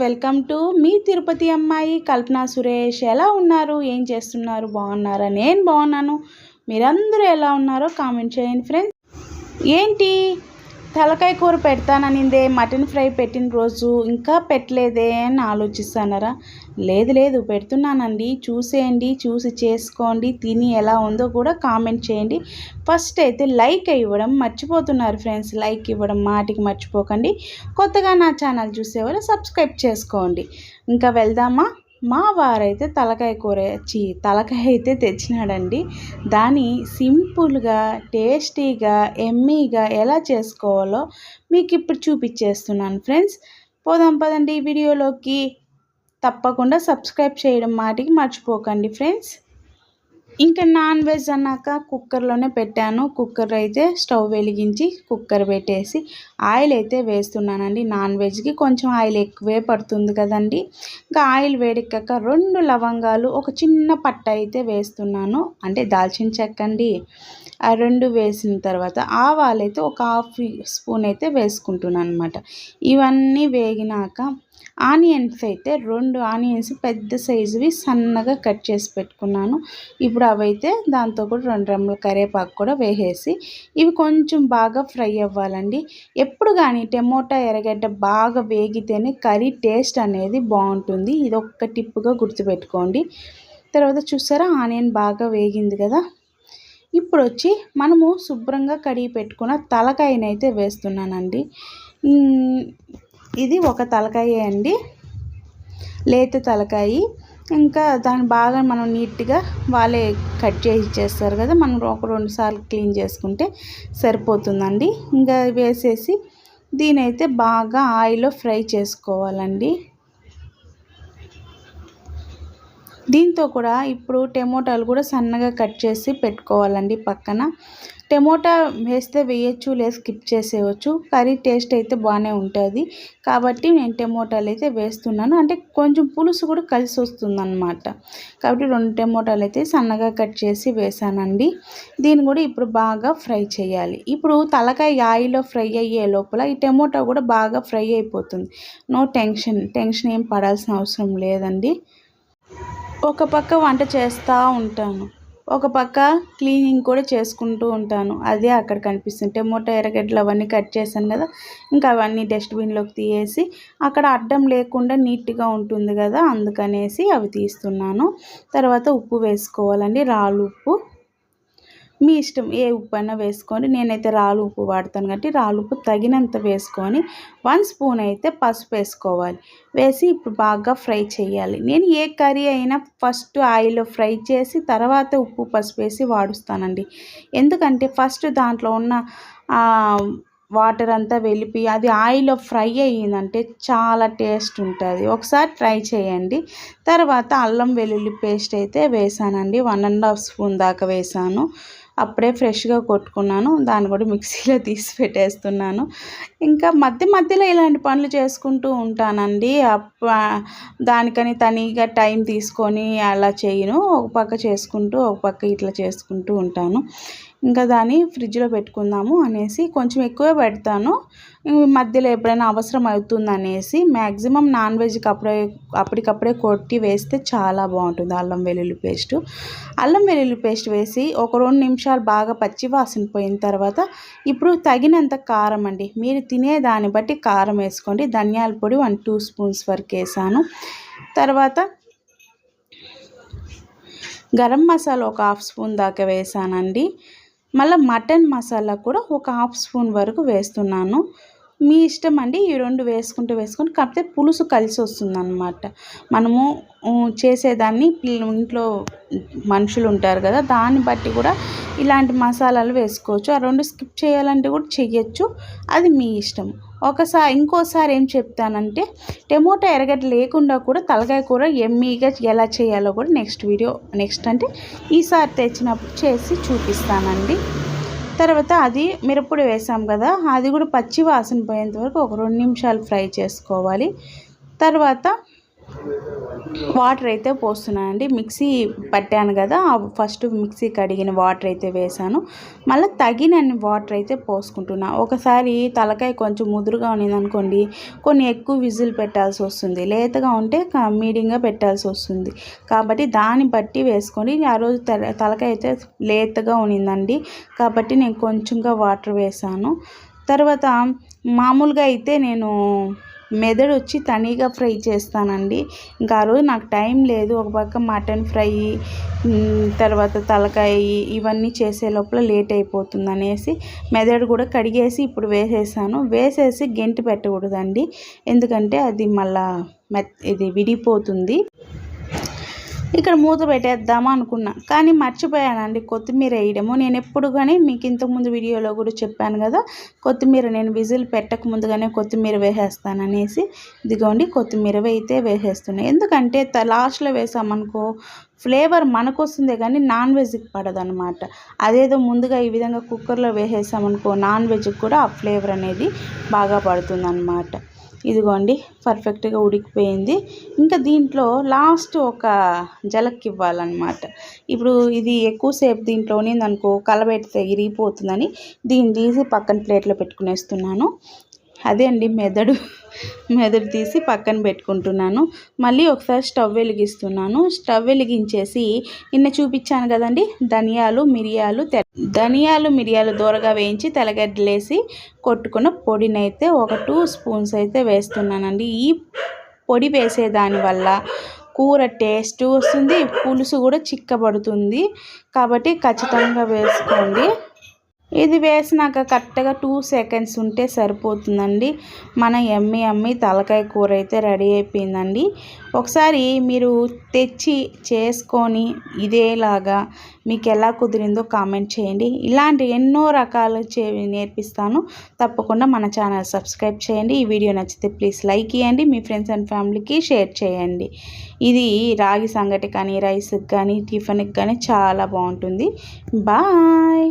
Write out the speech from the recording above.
Welcome to me Tirupati అమ్మాయి కల్పన సురేష్. ఎలా ఉన్నారు? ఏం చేస్తున్నారు? బాగున్నారా? నేను బాగున్నాను. మీరందరూ ఎలా ఉన్నారో కామెంట్ చేయండి ఫ్రెండ్స్. ఏంటి? తలకాయ కూర పెడతాననిందే మటన్ ఫ్రై పెట్టిన రోజు ఇంకా పెట్టలేదే అని ఆలోచిస్తానరా. లేదు లేదు పెడుతున్నానండి. చూసేయండి చూసి చేసుకోండి తిని ఎలా ఉందో కూడా కామెంట్ చేయండి. ఫస్ట్ అయితే లైక్ ఇవ్వడం మర్చిపోతున్నారు ఫ్రెండ్స్. లైక్ ఇవ్వడం మాటికి మర్చిపోకండి. కొత్తగా నా ఛానల్ చూసేవారు సబ్స్క్రైబ్ చేసుకోండి. ఇంకా వెళ్దామా? మా వారైతే తలకాయ కూర చి తలకాయ అయితే తెచ్చినాడండి. దాన్ని సింపుల్గా టేస్టీగా ఎమ్మీగా ఎలా చేసుకోవాలో మీకు ఇప్పుడు చూపించేస్తున్నాను ఫ్రెండ్స్. పోదాం పదండి ఈ వీడియోలోకి. తప్పకుండా సబ్స్క్రైబ్ చేయడం మాటికి మర్చిపోకండి ఫ్రెండ్స్. ఇంకా నాన్ వెజ్ అన్నాక కుక్కర్లోనే పెట్టాను. కుక్కర్ అయితే స్టవ్ వెలిగించి కుక్కర్ పెట్టేసి ఆయిల్ అయితే వేస్తున్నానండి. నాన్ వెజ్కి కొంచెం ఆయిల్ ఎక్కువే పడుతుంది కదండి. ఇంకా ఆయిల్ వేడెక్కాక రెండు లవంగాలు ఒక చిన్న పట్ట అయితే వేస్తున్నాను. అంటే దాల్చిన చెక్క అండి. ఆ రెండు వేసిన తర్వాత ఆవాలు అయితే ఒక హాఫ్ స్పూన్ అయితే వేసుకుంటున్నాను అనమాట ఇవన్నీ వేగినాక ఆనియన్స్ అయితే రెండు ఆనియన్స్ పెద్ద సైజువి సన్నగా కట్ చేసి పెట్టుకున్నాను. ఇప్పుడు అవైతే దాంతో కూడా రెండు రెమ్మల కరివేపాకు కూడా వేసేసి ఇవి కొంచెం బాగా ఫ్రై అవ్వాలండి. ఎప్పుడు కానీ టమోటా ఎర్రగడ్డ బాగా వేగితేనే కర్రీ టేస్ట్ అనేది బాగుంటుంది. ఇది ఒక్క టిప్పుగా గుర్తుపెట్టుకోండి. తర్వాత చూసారా ఆనియన్ బాగా వేగింది కదా? ఇప్పుడు వచ్చి మనము శుభ్రంగా కడిగి పెట్టుకున్న తలకాయనైతే వేస్తున్నానండి. ఇది ఒక తలకాయ అండి. లేత తలకాయ. ఇంకా దాన్ని బాగా మనం నీట్గా వాళ్ళే కట్ చేసి ఇచ్చేస్తారు కదా మనం ఒక రెండు సార్లు క్లీన్ చేసుకుంటే సరిపోతుందండి. ఇంకా వేసేసి దీనైతే బాగా ఆయిల్లో ఫ్రై చేసుకోవాలండి. దీంతో కూడా ఇప్పుడు టమోటాలు కూడా సన్నగా కట్ చేసి పెట్టుకోవాలండి పక్కన. టమోటా వేస్తే వేయచ్చు లేదా స్కిప్ చేసేయచ్చు. కర్రీ టేస్ట్ అయితే బాగానే ఉంటుంది. కాబట్టి నేను టమోటాలు అయితే వేస్తున్నాను. అంటే కొంచెం పులుసు కూడా కలిసి వస్తుందన్నమాట. కాబట్టి రెండు టమోటాలు అయితే సన్నగా కట్ చేసి వేసానండి. దీన్ని కూడా ఇప్పుడు బాగా ఫ్రై చేయాలి. ఇప్పుడు తలకాయ ఆయిల్లో ఫ్రై అయ్యే లోపల ఈ టమోటా కూడా బాగా ఫ్రై అయిపోతుంది. నో టెన్షన్ టెన్షన్ ఏం పడాల్సిన అవసరం లేదండి. ఒక పక్క వంట చేస్తూ ఉంటాను. ఒక పక్క క్లీనింగ్ కూడా చేసుకుంటూ ఉంటాను. అదే అక్కడ కనిపిస్తుంది టమోటా ఎర్రగడ్డలు అవన్నీ కట్ చేశాను కదా. ఇంకా అవన్నీ డస్ట్బిన్లోకి తీయేసి అక్కడ అడ్డం లేకుండా నీట్గా ఉంటుంది కదా అందుకనేసి అవి తీస్తున్నాను. తర్వాత ఉప్పు వేసుకోవాలండి. రాళ్ళు ఉప్పు మీ ఇష్టం ఏ ఉప్పు అయినా వేసుకోండి. నేనైతే రాళ్ళు ఉప్పు వాడతాను కాబట్టి రాళ్ళు ఉప్పు తగినంత వేసుకొని వన్ స్పూన్ అయితే పసుపు వేసుకోవాలి. వేసి ఇప్పుడు బాగా ఫ్రై చేయాలి. నేను ఏ కర్రీ అయినా ఫస్ట్ ఆయిల్లో ఫ్రై చేసి తర్వాత ఉప్పు పసుపు వేసి వాడుస్తానండి. ఎందుకంటే ఫస్ట్ దాంట్లో ఉన్న వాటర్ అంతా వెళ్ళిపి అది ఆయిల్లో ఫ్రై అయ్యిందంటే చాలా టేస్ట్ ఉంటుంది. ఒకసారి ట్రై చేయండి. తర్వాత అల్లం వెల్లుల్లి పేస్ట్ అయితే వేసానండి. వన్ అండ్ హాఫ్ స్పూన్ దాకా వేసాను. అప్పుడే ఫ్రెష్గా కొట్టుకున్నాను. దాన్ని కూడా మిక్సీలో తీసి పెట్టేస్తున్నాను. ఇంకా మధ్య మధ్యలో ఇలాంటి పనులు చేసుకుంటూ ఉంటానండి. దానికని తనీగా టైం తీసుకొని అలా చేయను. ఒక పక్క చేసుకుంటూ ఒక పక్క ఇట్లా చేసుకుంటూ ఉంటాను. ఇంకా దాన్ని ఫ్రిడ్జ్లో పెట్టుకుందాము అనేసి కొంచెం ఎక్కువే పెడతాను. మధ్యలో ఎప్పుడైనా అవసరం అవుతుంది అనేసి మ్యాక్సిమం నాన్ వెజ్కి అప్పుడే అప్పటికప్పుడే కొట్టి వేస్తే చాలా బాగుంటుంది అల్లం వెల్లుల్లి పేస్ట్. అల్లం వెల్లుల్లి పేస్ట్ వేసి ఒక రెండు నిమిషాలు బాగా పచ్చి వాసన పోయిన తర్వాత ఇప్పుడు తగినంత కారం అండి. మీరు తినే దాన్ని బట్టి కారం వేసుకోండి. ధనియాల పొడి వన్ టూ స్పూన్స్ వరకు వేసాను. తర్వాత గరం మసాలా ఒక హాఫ్ స్పూన్ దాకా వేసానండి. మళ్ళీ మటన్ మసాలా కూడా ఒక హాఫ్ స్పూన్ వరకు వేస్తున్నాను. మీ ఇష్టం అండి ఈ రెండు వేసుకుంటూ వేసుకొని కాకపోతే పులుసు కలిసి వస్తుంది అనమాట మనము చేసేదాన్ని ఇంట్లో మనుషులు ఉంటారు కదా దాన్ని బట్టి కూడా ఇలాంటి మసాలాలు వేసుకోవచ్చు. ఆ రెండు స్కిప్ చేయాలంటే కూడా చెయ్యొచ్చు. అది మీ ఇష్టం. ఒకసారి ఇంకోసారి ఏం చెప్తానంటే టమోటా ఎరగడ్డ లేకుండా కూడా తలకాయ కూర ఎమ్మీగా ఎలా చేయాలో కూడా నెక్స్ట్ వీడియో నెక్స్ట్ అంటే ఈసారి తెచ్చినప్పుడు చేసి చూపిస్తానండి. తర్వాత అది మిరప్పొడి వేసాం కదా అది కూడా పచ్చి వాసన పోయేంత వరకు ఒక రెండు నిమిషాలు ఫ్రై చేసుకోవాలి. తర్వాత వాటర్ అయితే పోస్తున్నానండి. మిక్సీ పట్టాను కదా ఫస్ట్ మిక్సీ కడిగిన వాటర్ అయితే వేసాను మళ్ళీ తగినన్ని వాటర్ అయితే పోసుకుంటున్నా. ఒకసారి తలకాయ కొంచెం ముదురుగా ఉన్నది అనుకోండి కొన్ని ఎక్కువ విజిల్ పెట్టాల్సి వస్తుంది. లేతగా ఉంటే మీడియంగా పెట్టాల్సి వస్తుంది. కాబట్టి దాన్ని బట్టి వేసుకొని ఆ రోజు తలకాయ అయితే లేతగా ఉన్నిందండి. కాబట్టి నేను కొంచెంగా వాటర్ వేసాను తర్వాత మామూలుగా అయితే నేను మెదడు వచ్చి తనీగా ఫ్రై చేస్తానండి. ఇంకా ఆ రోజు నాకు టైం లేదు. ఒక పక్క మటన్ ఫ్రై తర్వాత తలకాయ ఇవన్నీ చేసే లోపల లేట్ అయిపోతుంది అనేసి మెదడు కూడా కడిగేసి ఇప్పుడు వేసేసాను. వేసేసి గెంటి పెట్టకూడదండి. ఎందుకంటే అది మళ్ళా ఇది విడిపోతుంది. ఇక్కడ మూత పెట్టేద్దామా అనుకున్నా. కానీ మర్చిపోయానండి. కొత్తిమీర వేయడము. నేను ఎప్పుడు కానీ మీకు ఇంతకుముందు వీడియోలో కూడా చెప్పాను కదా కొత్తిమీర నేను విజిల్ పెట్టక ముందుగానే కొత్తిమీర వేసేస్తాననేసి ఇదిగోండి కొత్తిమీర అయితే వేసేస్తున్నాయి ఎందుకంటే లాస్ట్లో వేసామనుకో ఫ్లేవర్ మనకు వస్తుందే కానీ నాన్ వెజ్కి పడదనమాట. అదేదో ముందుగా ఈ విధంగా కుక్కర్లో వేసేసామనుకో నాన్ వెజ్కి కూడా ఆ ఫ్లేవర్ అనేది బాగా పడుతుంది అనమాట ఇదిగోండి పర్ఫెక్ట్గా ఉడికిపోయింది. ఇంకా దీంట్లో లాస్ట్ ఒక జలక్ ఇవ్వాలన్నమాట. ఇప్పుడు ఇది ఎక్కువసేపు దీంట్లో అనుకో కలబెడితే ఇరిగిపోతుందని దీన్ని తీసి పక్కన ప్లేట్లో పెట్టుకునేస్తున్నాను. అదే అండి మెదడు. మెదడు తీసి పక్కన పెట్టుకుంటున్నాను. మళ్ళీ ఒకసారి స్టవ్ వెలిగిస్తున్నాను. స్టవ్ వెలిగించేసి నిన్న చూపించాను కదండి ధనియాలు మిరియాలు ధనియాలు మిరియాలు దూరగా వేయించి తెలగడ్డలేసి కొట్టుకున్న పొడిని అయితే ఒక టూ స్పూన్స్ అయితే వేస్తున్నానండి. ఈ పొడి వేసేదాని వల్ల కూర టేస్ట్ వస్తుంది పులుసు కూడా చిక్కబడుతుంది. కాబట్టి ఖచ్చితంగా వేసుకోండి. ఇది వేసినాక కరెక్ట్గా టూ సెకండ్స్ ఉంటే సరిపోతుందండి. మన ఎమ్మి అమ్మి తలకాయ కూర అయితే రెడీ అయిపోయిందండి. ఒకసారి మీరు తెచ్చి చేసుకొని ఇదేలాగా మీకు ఎలా కుదిరిందో కామెంట్ చేయండి. ఇలాంటి ఎన్నో రకాలు చే నేర్పిస్తాను. తప్పకుండా మన ఛానల్ సబ్స్క్రైబ్ చేయండి. ఈ వీడియో నచ్చితే ప్లీజ్ లైక్ ఇవ్వండి మీ ఫ్రెండ్స్ అండ్ ఫ్యామిలీకి షేర్ చేయండి. ఇది రాగి సంగటి కానీ రైస్కి కానీ టిఫిన్కి కానీ చాలా బాగుంటుంది. బాయ్!